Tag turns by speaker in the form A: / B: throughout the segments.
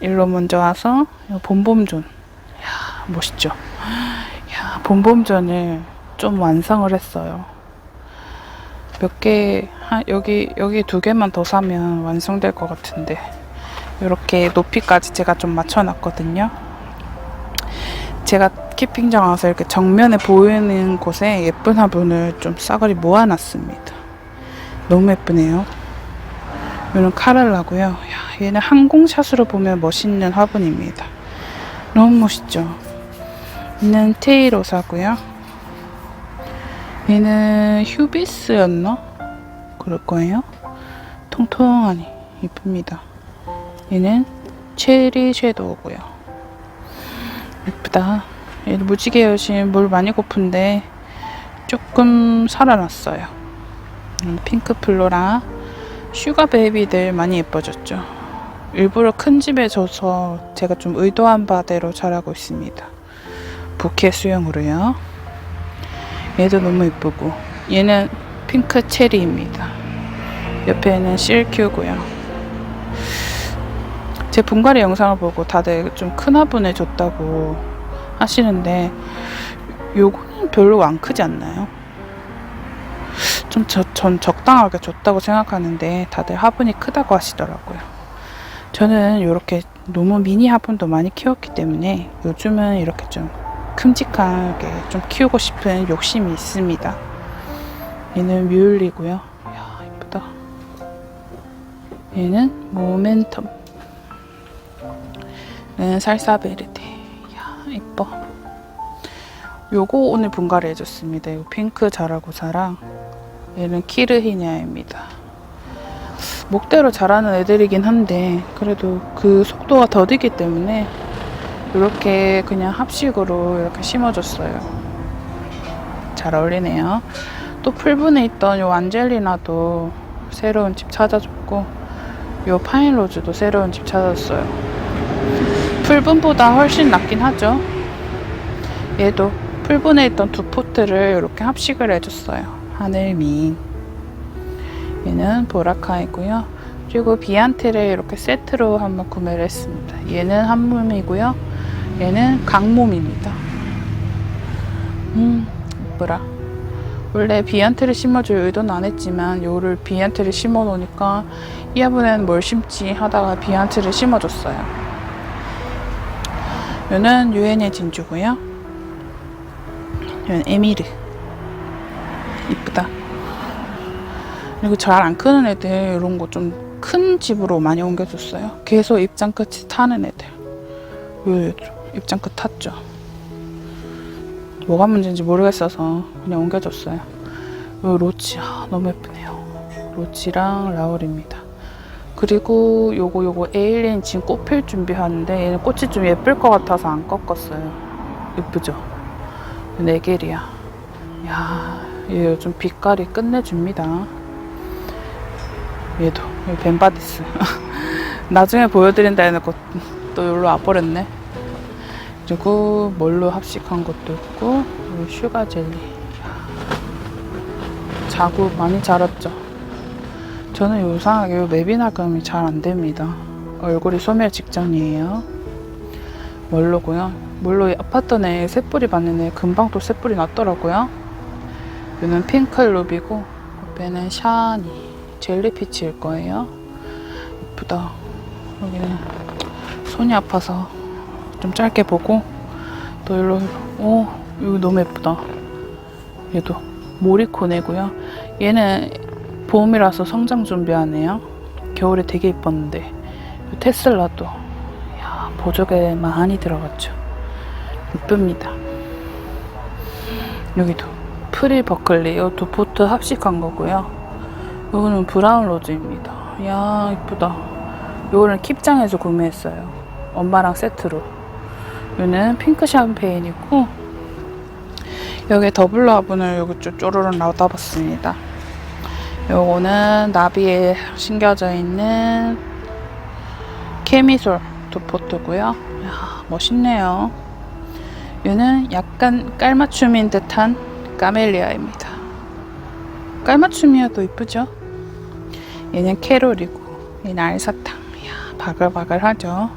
A: 일로 먼저 와서 요 봄봄존. 야 멋있죠. 야 봄봄존을 좀 완성을 했어요. 몇 개, 한, 여기, 여기 두 개만 더 사면 완성될 것 같은데. 이렇게 높이까지 제가 좀 맞춰 놨거든요. 제가 키핑장 와서 이렇게 정면에 보이는 곳에 예쁜 화분을 좀 싸그리 모아놨습니다. 너무 예쁘네요. 이는 카랄라고요. 야, 얘는 항공샷으로 보면 멋있는 화분입니다. 너무 멋있죠. 얘는 테이로사고요. 얘는 휴비스였나? 그럴 거예요. 통통하니 이쁩니다. 얘는 체리 섀도우고요. 예쁘다. 얘는 무지개 여신 물 많이 고픈데 조금 살아났어요. 음, 핑크 플로라 슈가 베이비들 많이 예뻐졌죠. 일부러 큰 집에 줘서 제가 좀 의도한 바대로 자라고 있습니다. 부케 수영으로요. 얘도 너무 예쁘고 얘는 핑크 체리입니다. 옆에는 실큐고요. 제 분갈이 영상을 보고 다들 좀 큰 화분을 줬다고 하시는데 요거는 별로 안 크지 않나요? 좀 전 적당하게 줬다고 생각하는데 다들 화분이 크다고 하시더라고요. 저는 이렇게 너무 미니 화분도 많이 키웠기 때문에 요즘은 이렇게 좀 큼직하게 좀 키우고 싶은 욕심이 있습니다. 얘는 뮬리고요. 이야 이쁘다. 얘는 모멘텀. 얘는 살사베르데. 이야 이뻐. 요거 오늘 분갈이 해줬습니다. 이 핑크 자라고사랑 얘는 키르히냐입니다. 목대로 자라는 애들이긴 한데 그래도 그 속도가 더디기 때문에 이렇게 그냥 합식으로 이렇게 심어줬어요. 잘 어울리네요. 또 풀분에 있던 요 안젤리나도 새로운 집 찾아줬고 요 파인로즈도 새로운 집 찾았어요. 풀분보다 훨씬 낫긴 하죠. 얘도 풀분에 있던 두 포트를 이렇게 합식을 해줬어요. 하늘민. 얘는 보라카이고요. 그리고 비안트를 이렇게 세트로 한번 구매를 했습니다. 얘는 한 몸이고요. 얘는 강몸입니다. 음, 예쁘라. 원래 비안트를 심어줄 의도는 안 했지만 요를 비안트를 심어 놓으니까 이 화분에는 뭘 심지 하다가 비안트를 심어줬어요. 요는 유엔의 진주고요. 요는 에미르. 이쁘다. 그리고 잘 안 크는 애들 이런 거 좀 큰 집으로 많이 옮겨줬어요. 계속 입장 끝이 타는 애들. 요 입장 끝 탔죠. 뭐가 문제인지 모르겠어서 그냥 옮겨줬어요. 요 로치 아, 너무 예쁘네요. 로치랑 라울입니다. 그리고 요거 요거 에일린 지금 꽃필 준비하는데 얘는 꽃이 좀 예쁠 것 같아서 안 꺾었어요. 예쁘죠? 네게리야. 야, 얘 요즘 빛깔이 끝내줍니다. 얘도 여기 벤바디스. 나중에 보여드린다 해놓고 또 여기로 와버렸네. 그리고 뭘로 합식한 것도 있고 슈가 젤리. 자구 많이 자랐죠. 저는 요상하게 요 맵이나금이 잘 안 됩니다. 얼굴이 소멸 직전이에요. 뭘로고요? 뭘로 아팠던 애 새뿌리 애 금방 또 새뿌리 났더라고요. 얘는 핑클루비고 옆에는 샤니 젤리피치일 거예요. 예쁘다. 여기는 손이 아파서 좀 짧게 보고 또 일로 오 여기 너무 예쁘다. 얘도 모리코네고요. 얘는 봄이라서 성장 준비하네요. 겨울에 되게 예뻤는데 이 테슬라도 야 보조개 많이 들어갔죠. 예쁩니다. 여기도 프리 버클리 이 두 포트 합식한 거고요. 이거는 브라운 로즈입니다. 이야 이쁘다. 이거는 킵장에서 구매했어요. 엄마랑 세트로. 이거는 핑크 샴페인이고 여기 더블 화분을 여기 쭉 쪼르륵 놔둬봤습니다. 요거는 나비에 심겨져 있는 케미솔 두 포트고요. 이야, 멋있네요. 얘는 약간 깔맞춤인 듯한 까멜리아입니다. 깔맞춤이어도 이쁘죠? 얘는 캐롤이고 얘는 알사탕. 이야, 바글바글하죠?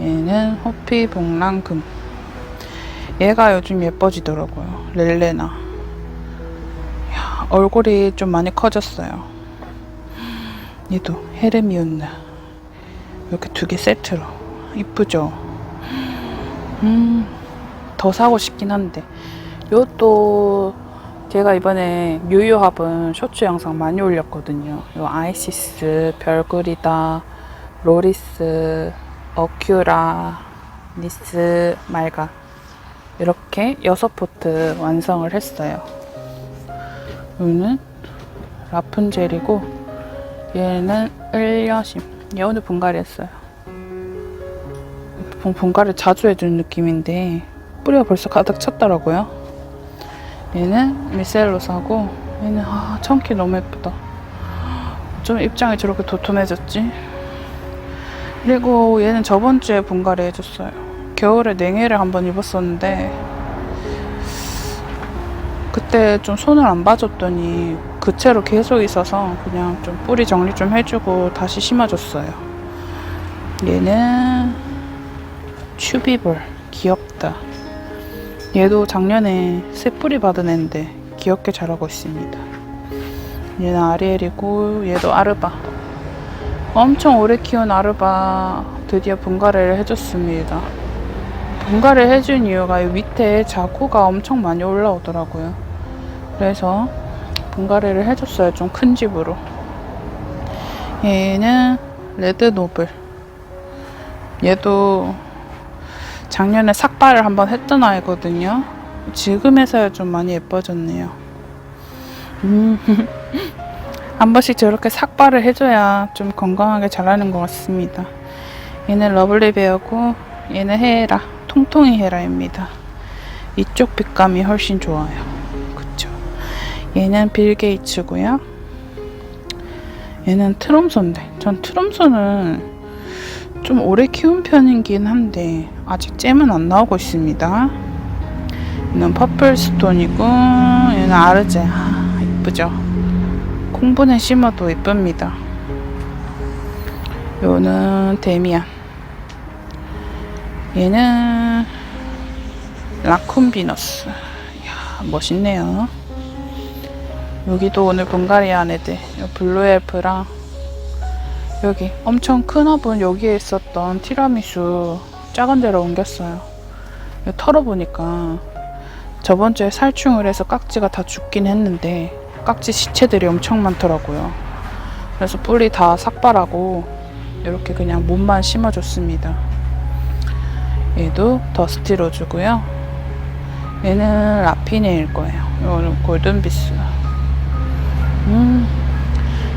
A: 얘는 호피 복랑금. 얘가 요즘 예뻐지더라고요. 렐레나. 야, 얼굴이 좀 많이 커졌어요. 얘도 헤르미온나. 이렇게 두 개 세트로. 이쁘죠? 음, 더 사고 싶긴 한데. 요것도 제가 이번에 뮤유합은 쇼츠 영상 많이 올렸거든요. 요 아이시스, 별그리다, 로리스, 어큐라, 니스, 말가. 이렇게 여섯 포트 완성을 했어요. 여기는 라푼젤이고, 얘는 을여심. 얘 오늘 분갈이 했어요. 분- 분갈이 자주 해주는 느낌인데, 뿌리가 벌써 가득 찼더라고요. 얘는 미셀로 사고, 얘는, 아, 청키 너무 예쁘다. 좀 입장이 저렇게 도톰해졌지? 그리고 얘는 저번 주에 분갈이 해줬어요. 겨울에 냉해를 한번 입었었는데 그때 좀 손을 안 봐줬더니 그 채로 계속 있어서 그냥 좀 뿌리 정리 좀 해주고 다시 심어줬어요. 얘는 츄비볼 귀엽다. 얘도 작년에 새 뿌리 받은 애인데 귀엽게 자라고 있습니다. 얘는 아리엘이고 얘도 아르바. 엄청 오래 키운 아르바 드디어 분갈이를 해줬습니다. 분갈이를 해준 이유가 이 밑에 자구가 엄청 많이 올라오더라고요. 그래서 분갈이를 해줬어요. 좀 큰 집으로. 얘는 레드 노블. 얘도 작년에 삭발을 한번 했던 아이거든요. 지금에서야 좀 많이 예뻐졌네요. 음. 한 번씩 저렇게 삭발을 해줘야 좀 건강하게 자라는 것 같습니다. 얘는 러블리 베어고 얘는 헤라 통통이 헤라입니다. 이쪽 빛감이 훨씬 좋아요. 그쵸? 얘는 빌 게이츠고요. 얘는 트롬소인데 전 트롬소는 좀 오래 키운 편이긴 한데 아직 잼은 안 나오고 있습니다. 얘는 퍼플 스톤이고 얘는 아르제 아 이쁘죠? 콩분에 심어도 이쁩니다. 요는 데미안. 얘는 라쿤 비너스. 이야, 멋있네요. 여기도 오늘 분갈이 한 애들. 요 블루 엘프랑 여기 엄청 큰 화분 여기에 있었던 티라미수 작은 데로 옮겼어요. 털어보니까 저번 주에 살충을 해서 깍지가 다 죽긴 했는데 깍지 시체들이 엄청 많더라고요. 그래서 뿌리 다 삭발하고 이렇게 그냥 몸만 심어줬습니다. 얘도 더스티 로즈고요. 얘는 라피네일 거예요. 이거는 골든비스. 음,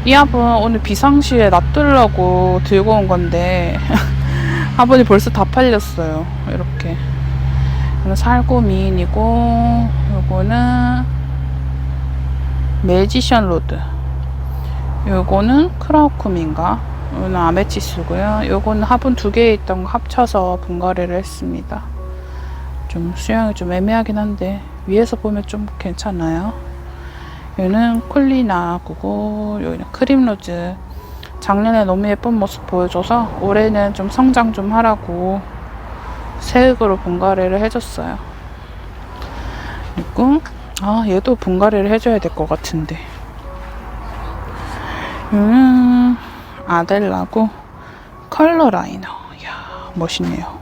A: 이 화분 오늘 비상시에 놔두려고 들고 온 건데 화분이 벌써 다 팔렸어요. 이렇게. 이거는 살구미인이고 요거는 매지션 로드. 요거는 크라우쿰인가? 요거는 아메치스고요. 요거는 화분 두 개 있던 거 합쳐서 분갈이를 했습니다. 좀 수영이 좀 애매하긴 한데 위에서 보면 좀 괜찮아요. 얘는 콜리나구고 여기는 크림로즈. 작년에 너무 예쁜 모습 보여줘서 올해는 좀 성장 좀 하라고 새흙으로 분갈이를 해줬어요. 그리고 아 얘도 분갈이를 해줘야 될 것 같은데. 얘는 아델라고 컬러 라이너. 이야 멋있네요.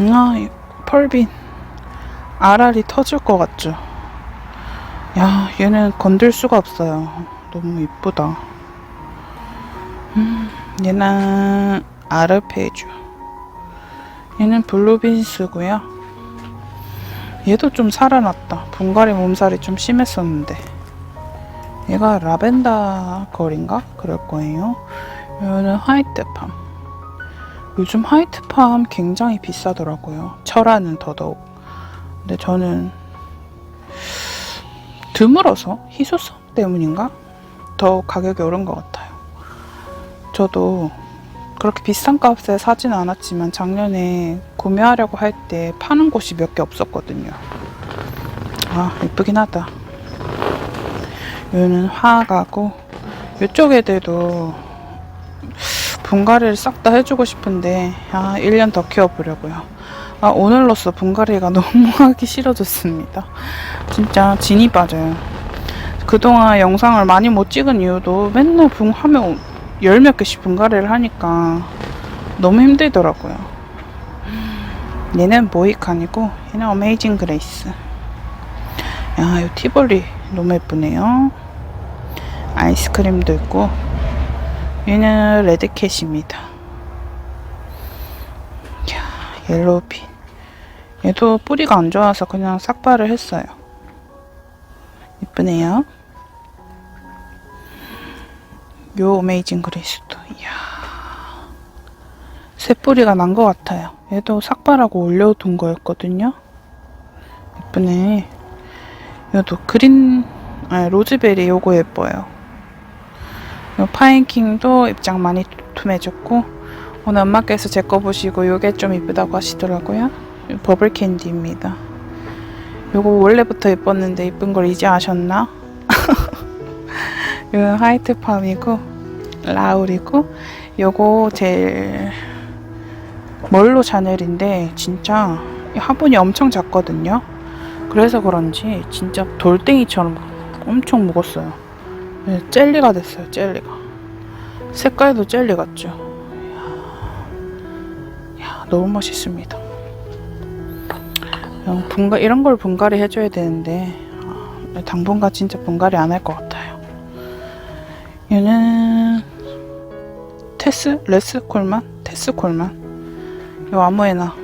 A: 아, 이 펄빈. 알알이 터질 것 같죠? 야, 얘는 건들 수가 없어요. 너무 이쁘다. 음, 얘는 아르페주. 얘는 블루빈스고요. 얘도 좀 살아났다. 분갈이 몸살이 좀 심했었는데. 얘가 라벤더 걸인가? 그럴 거예요. 얘는 화이트팜. 요즘 화이트팜 굉장히 비싸더라고요. 철화는 더더욱. 근데 저는 드물어서 희소성 때문인가? 더 가격이 오른 것 같아요. 저도 그렇게 비싼 값에 사지는 않았지만 작년에 구매하려고 할 때 파는 곳이 몇 개 없었거든요. 아, 예쁘긴 하다. 얘는 화가고 이쪽 애들도 분갈이를 싹 다 해주고 싶은데 아 1년 더 키워보려고요. 아 오늘로써 분갈이가 너무 하기 싫어졌습니다. 진짜 진이 빠져요. 그동안 영상을 많이 못 찍은 이유도 맨날 분 하면 열 몇 개씩 분갈이를 하니까 너무 힘들더라고요. 얘는 모이칸이고 얘는 어메이징 그레이스. 야, 이 티볼리 너무 예쁘네요. 아이스크림도 있고 얘는 레드캣입니다. 야, 옐로우핀. 얘도 뿌리가 안 좋아서 그냥 삭발을 했어요. 이쁘네요. 요 어메이징 그레이스도 이야 새뿌리가 난 것 같아요. 얘도 삭발하고 올려둔 거였거든요. 예쁘네. 얘도 그린 아 로즈베리 요거 예뻐요. 요 파인킹도 입장 많이 두툼해졌고 오늘 엄마께서 제 거 보시고 요게 좀 이쁘다고 하시더라고요. 요 버블 캔디입니다. 요거 원래부터 예뻤는데 이쁜 걸 이제 아셨나? 이건 화이트 팜이고 라울이고 요거 제일 멀로 샤넬인데 진짜 이 화분이 엄청 작거든요. 그래서 그런지 진짜 돌덩이처럼 엄청 무겁어요. 네, 젤리가 됐어요. 젤리가. 색깔도 젤리 같죠. 이야, 너무 멋있습니다. 어, 분가 이런 걸 분갈이 해줘야 되는데 아, 당분간 진짜 분갈이 안 할 것 같아요. 얘는 테스? 레스 콜만? 테스 콜만? 요 아무에나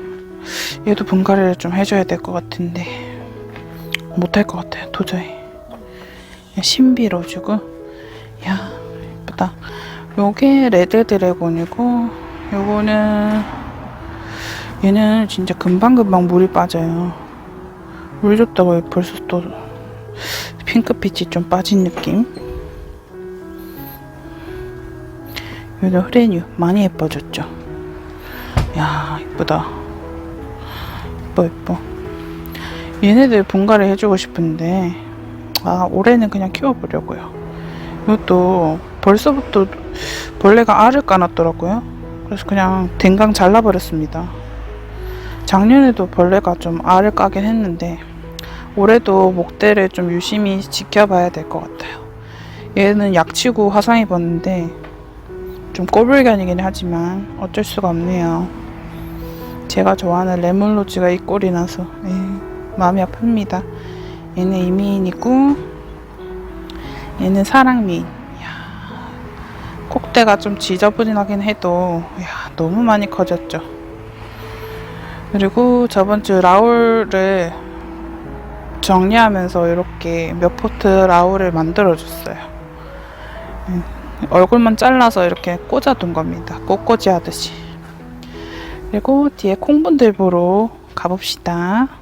A: 얘도 분갈이를 좀 해줘야 될 것 같은데 못할 것 같아요 도저히. 신비로 주고 야 예쁘다. 요게 레드 드래곤이고 요거는 얘는 진짜 금방금방 물이 빠져요. 물 줬다고 벌써 또 핑크빛이 좀 빠진 느낌? 얘도 흐레뉴. 많이 예뻐졌죠? 야 이쁘다. 예뻐 예뻐. 얘네들 분갈이 해주고 싶은데 아 올해는 그냥 키워보려고요. 이것도 벌써부터 벌레가 알을 까놨더라고요. 그래서 그냥 댕강 잘라버렸습니다 작년에도 벌레가 좀 알을 까긴 했는데 올해도 목대를 좀 유심히 지켜봐야 될 것 같아요 얘는 약치고 화상 입었는데 좀 꼬불견이긴 하지만 어쩔 수가 없네요. 제가 좋아하는 레몬로즈가 이 꼴이 나서 에이, 마음이 아픕니다. 얘는 이미인이고 얘는 사랑미인. 이야, 콕대가 좀 지저분하긴 해도 이야, 너무 많이 커졌죠. 그리고 저번 주 라울을 정리하면서 이렇게 몇 포트 라울을 만들어줬어요. 음, 얼굴만 잘라서 이렇게 꽂아둔 겁니다. 꽃꽂이 하듯이. 그리고 뒤에 콩분들 보러 가봅시다.